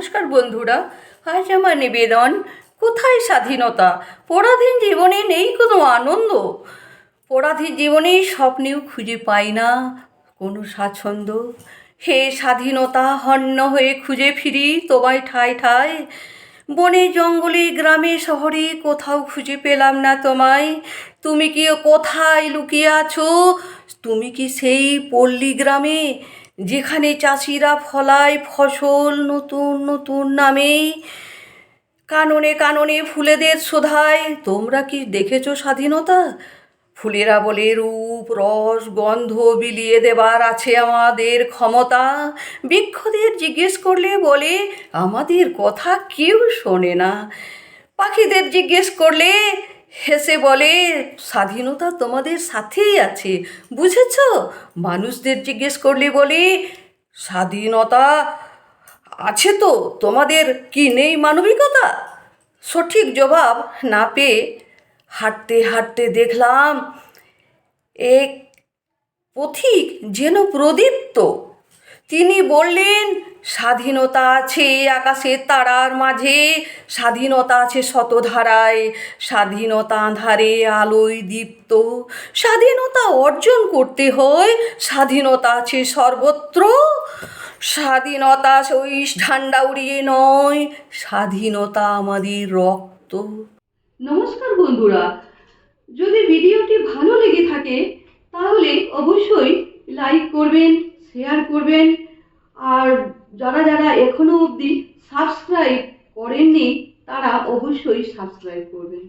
নমস্কার বন্ধুরা, আজ আমার নিবেদন, কোথায় স্বাধীনতা? পরাধীন জীবনে নেই কোনো আনন্দ? পরাধীন জীবনে স্বপ্নেও খুঁজে পাই না কোনো স্বাচ্ছন্দ্য। হে স্বাধীনতা হন্য হয়ে খুঁজে ফিরি তোমায় ঠায় ঠায়। বনে, জঙ্গলে, গ্রামে, শহরে কোথাও খুঁজে পেলাম না তোমায়। তুমি কি কোথায় লুকিয়ে আছো? তুমি কি সেই পল্লী গ্রামে? যেখানে চাষিরা ফলায় ফসল নতুন নতুন নামে। কাননে কাননে ফুলেদের শোধায়। তোমরা কি দেখেছ স্বাধীনতা? ফুলেরা বলে রূপ, রস, গন্ধ বিলিয়ে দেবার আছে আমাদের ক্ষমতা। বৃক্ষদের জিজ্ঞেস করলে বলে, আমাদের কথা কেউ শোনে না। পাখিদের জিজ্ঞেস করলে হেসে বলে, স্বাধীনতা তোমাদের সাথেই আছে, বুঝেছ? মানুষদের জিজ্ঞেস করলে বলে, স্বাধীনতা আছে তো, তোমাদের কি নেই মানবিকতা? সঠিক জবাব না পেয়ে হাঁটতে হাঁটতে দেখলাম, এক পথিক যেন প্রদীপ্ত। তিনি বললেন, স্বাধীনতা আছে আকাশের তারার মাঝে, স্বাধীনতা আছে শতধারায়, স্বাধীনতা আধারে আলোয় দীপ্ত। স্বাধীনতা অর্জন করতে হয়, স্বাধীনতা আছে সর্বত্র। স্বাধীনতা ওই ঠান্ডা উড়িয়ে নয়, স্বাধীনতা আমাদের রক্ত। নমস্কার বন্ধুরা, যদি ভিডিওটি ভালো লেগে থাকে, তাহলে অবশ্যই লাইক করবেন শেয়ার করবেন। আর যারা যারা এখনও অবধি সাবস্ক্রাইব করেননি তারা অবশ্যই সাবস্ক্রাইব করবেন।